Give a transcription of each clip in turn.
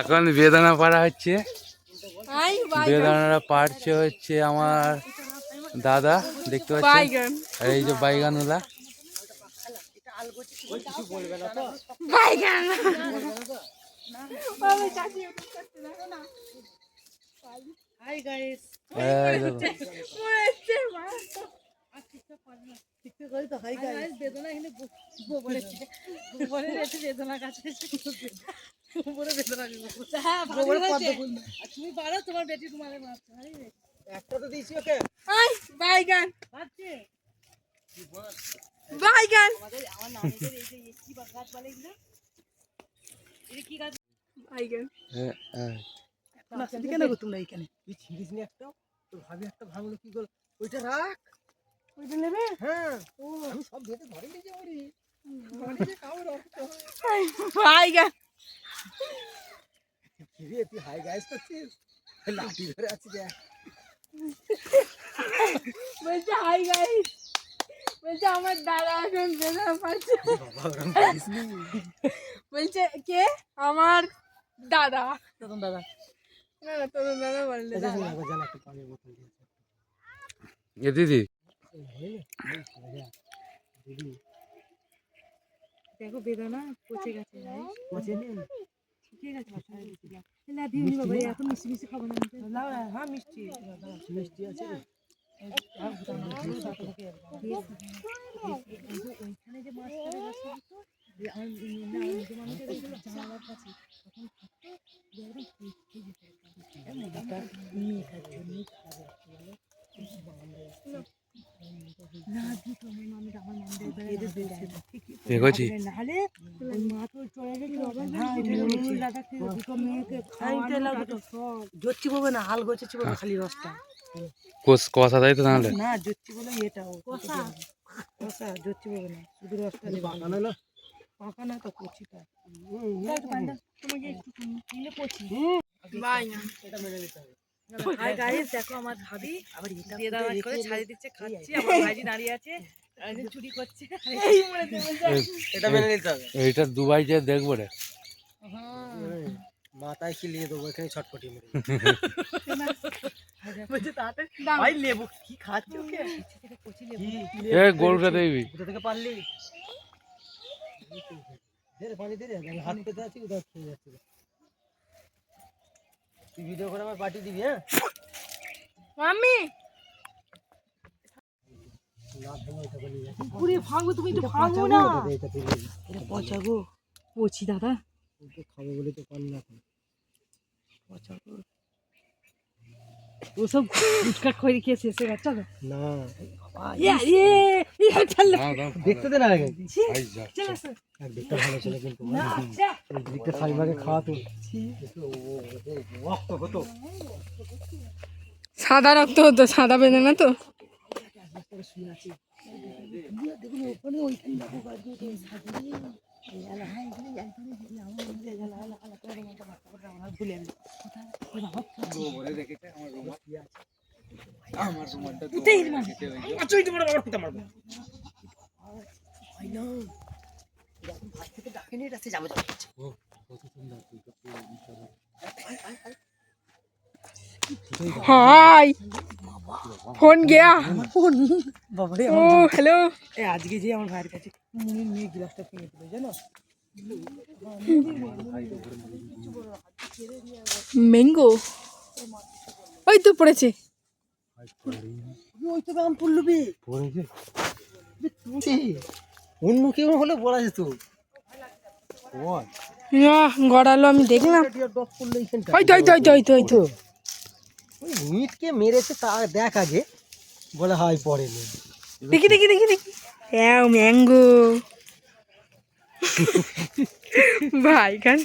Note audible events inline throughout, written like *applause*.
এখন বেদনা পাড়া হচ্ছে। বেদনাটা পাড়ছে হচ্ছে আমার দাদা দেখতে পাচ্ছেন? আর এই যে বাইগানুলা। হাই গাইস হাই গাইস বেদনা এখানে গোবরের গোবরের এসে বেদনা কাছে গোবরে বেদনা হ্যাঁ আর তুমি পারো তোমার বেটি তোমারে একটা তো দিয়েছি ওকে। বাইগান বাইগান আমাদের আমার নানিদের এই যে কি গাছ বলে এগুলো এটা কি গাছ? বাইগান এ, কেন গো তোমরা এখানে তুই ছিড়িস নি একটা তোর ভাবি একটা ভাঙলো কি করল ওইটা রাখ। ওইটা নেবে? হ্যাঁ। ও। আমি সব ভেতরে ঘরে নিয়ে যাব রে কিরে তুই হাই গাইস করছিস? লাঠি ধরে আছি দেখ। বলছে হাই গাইস। বলছে আমার দাদা এখন বেদনা পাচ্ছে। নি। বলছে কে? আমার দাদা। দাদা না না তোর দাদা বললে জান একটা পানির বোতল দিয়েছে। এ দিদি। দেখো বেদনা পচে গেছে পচে নি? ঠিক আছে না দিও নি বাবা এখন মিষ্টি মিষ্টি খাব না। হ্যাঁ মিষ্টি। মিষ্টি আছে রে ওইখানে যে মাছ ধরে গেছে তো, যে আমার না, নিজে মানুষের ওই যে জানালার কাছে, তখন থাকতো, যে একদম পেটে যেত একদম। মোটামুটি মেয়েটার জন্যই খারাপ হচ্ছে, বলো? না, দুটো আমার মামির- আমার মামিদের বেলায় না দেয় না, ঠিকই তো। দেখেছি নাহলে ওই মা তো চলে গেছিল, হ্যাঁ, ওই মনুর দাদাকে দুটো মেয়েকে খাওয়ানো, তারপর সব। জচ্ছি বলবে না হাল গোছেছি বলবে খালি রসটা। কোষ কষা তাই তো তাহলে? না জচ্ছি বলে এটা ও কষা। কষা জচ্ছি বলে না শুধু রসটা দেবে। না? পাকা না তো কচিটা। তোমাকে একটু নিলে কচি। এটা মেনে নিতে হবে। হাই গাইস দেখো আমার ভাবি আবার এটা দিয়ে দাওয়াত করে ছাড়ি দিচ্ছে খাচ্ছি আমার ভাইজি দাঁড়িয়ে আছে চুরি করছে এটা মেনে নিতে হবে। এইটা দুবাই যে দেখব রে। মাথায় খিলিয়ে দেবো এখানে ছটপটি মেরে বলছে তাড়াতাড়ি ভাই লেবু কি খাচ্ছি ওকে? এ কোথা থেকে পারলি পানি দে আমি হাত পেতে আছি উদা খেয়ে যাচ্ছে? তুই ভিডিও করে আমার পাঠিয়ে দিবি হ্যাঁ? মাম্মি! ভেঙে পুরে ভাঙবো তুমি তো ভাঙবো না। এটা তুই। পচা গো পচি দাদা। খাব বলে তো পারি না এখন। পচা গো ওসব গুটকা খড়ি খেয়ে শেষ হয়ে গেছে না দেখতে দে না আগে। চল আসো এক দিকটা ভালো ছিল কিন্তু। না দিকটা সাইমাকে খাওয়া তো। রক্ত হতো। সাদা রক্ত হতো সাদা বেদনা তো? হাই। ফোন গিয়া। বাবারে ও হ্যালো। এ আজকে যে আমার ভাইয়ের কাছে মুনির মেয়ে গ্লাসটা কিনে দিল জানো? ম্যাঙ্গো। ওই তো পড়েছে। হলে বলা যেত। গড়ালো আমি দেখলাম। ওই তো ওই তো ওই তো ওই তো ওই মিটকে মেরেছে তা দেখ আগে। বলে হয় পড়েনি দেখি দেখি দেখি দেখি। হ্যাঁ ম্যাঙ্গো। *laughs* ভাই খান।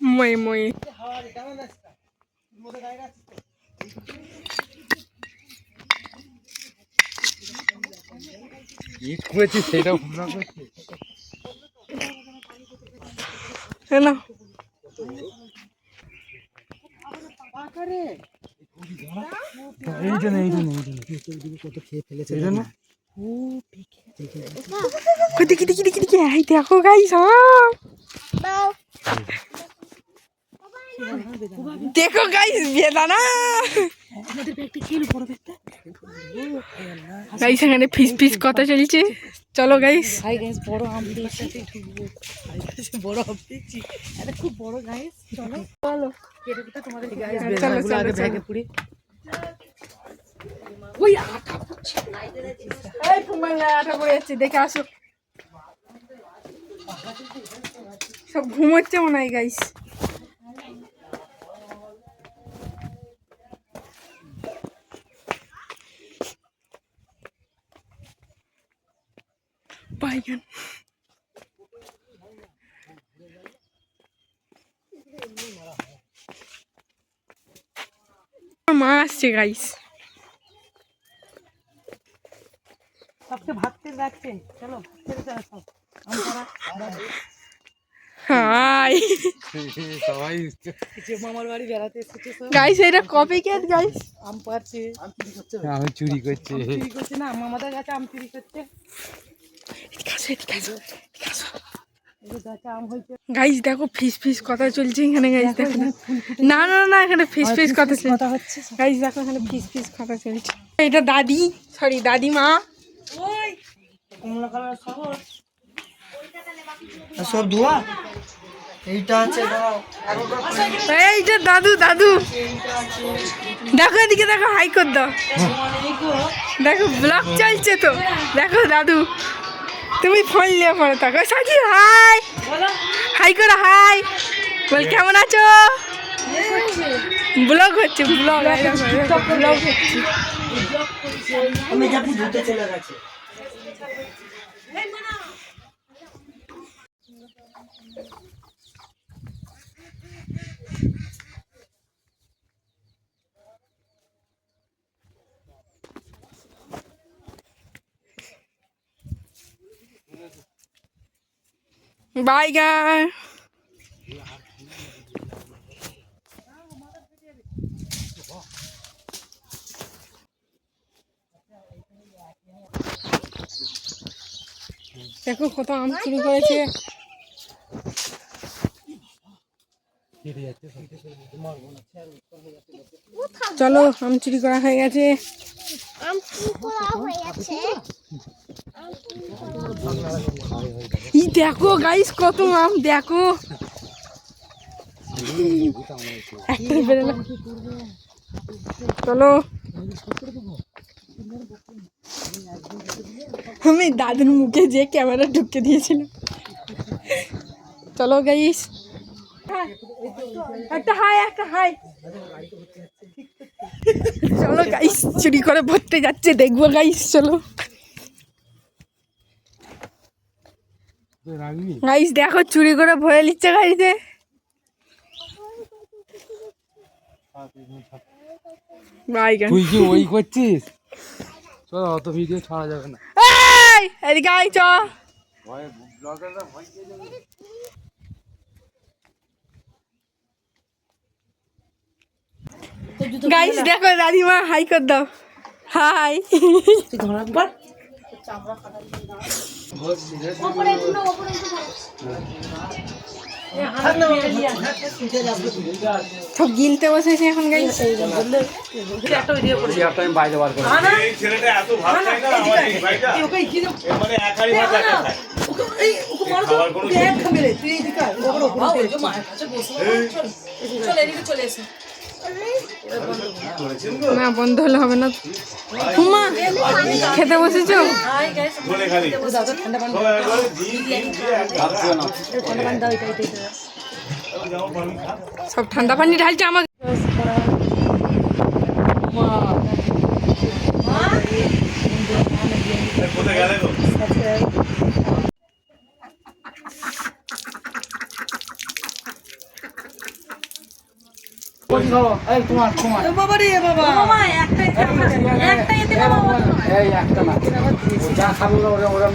মই মই। করেছি সেটাও ভুলা করছে না। এই জন্য এই জন্য কত খেয়ে ফেলেছে এই জন্য দেখি দেখি দেখি দেখি এই দেখো গাইস আম দেখো গাইস বেদানা। গাইস এখানে ফিস ফিস কথা চলছে। চলো গাইস হাই গাইস বড় আম পেয়েছি। বড় আম পেয়েছি। এটা খুব বড় গাইস চলো। চলো কেটে কুটে তোমাদের গাইস চলো, আগে। ব্যাগে পুরি এই ফুমাল আটা পড়ে যাচ্ছে দেখে আসো। সব ঘুমোচ্ছে মনে হয় গাইস বাইগান মা আসছে গাইস সবকে ভাবতে যাচ্ছে চলো করা হাই। সবাই যে মামার বাড়ি বেড়াতে এসেছে গাইস এটা কপি ক্যাট গাইস আম পাচ্ছে আমি চুরি করছি চুরি করছে। না মামাদের কাছে আম চুরি করছে। গাছে আম হয়েছে। গাইস দেখো ফিস ফিস কথা চলছে এখানে গাইস দেখো না। না না এখানে ফিস ফিস কথা চলছে। কথা হচ্ছে গাইস দেখো এখানে ফিস ফিস কথা চলছে। এটা দাদি সরি দাদিমা কমলা কালার সব ধোয়া? এইটা আছে দাঁড়াও। এইটা দাদু দাদু। দেখো এদিকে দেখো হাই কর দাও। দেখো ব্লগ চলছে তো। দেখো দাদু। তুমি ফোন নিয়ে পড়ে থাকো সাকি হাই হাই করো হাই বল কেমন আছো? ব্লগ হচ্ছে ব্লগ ব্লগ হচ্ছে আমি চলে গেছে বাইগান দেখো কত আম চুরি করেছে চলো আম চুরি করা হয়ে গেছে। ই দেখো গাইস কত আম, দেখো। চলো। আমি দাদুর মুখে যে ক্যামেরা ঢুকে দিয়েছিলাম। চলো গাইস একটা হাই একটা হাই। চলো গাইস চুরি করে ভরতে যাচ্ছে, দেখব গাইস চলো। গাইস দেখো চুরি করে ভরে নিচ্ছে গাড়িতে। তুই কি ওই করছিস? চল অত ভিডিও ছাড়া যাবে না। এই এদিকে আই চ। গাইস দেখো দাদিমা হাই কর দাও। হাই তুই সব গিলতে বসেছে এখন এ মানে চল এদিকে চলে এসো। না বন্ধ হলে হবে না। হুমা খেতে বসেছো? হাই গাইস ঠান্ডা পানি ঠান্ডা পানি দাও এটা ঠান্ডা পানি ঢালছে আমাকে বাবা রে বাবা। মামা একটা একটা এতে বাবা এই একটা না। যা খাব ওরা ওরা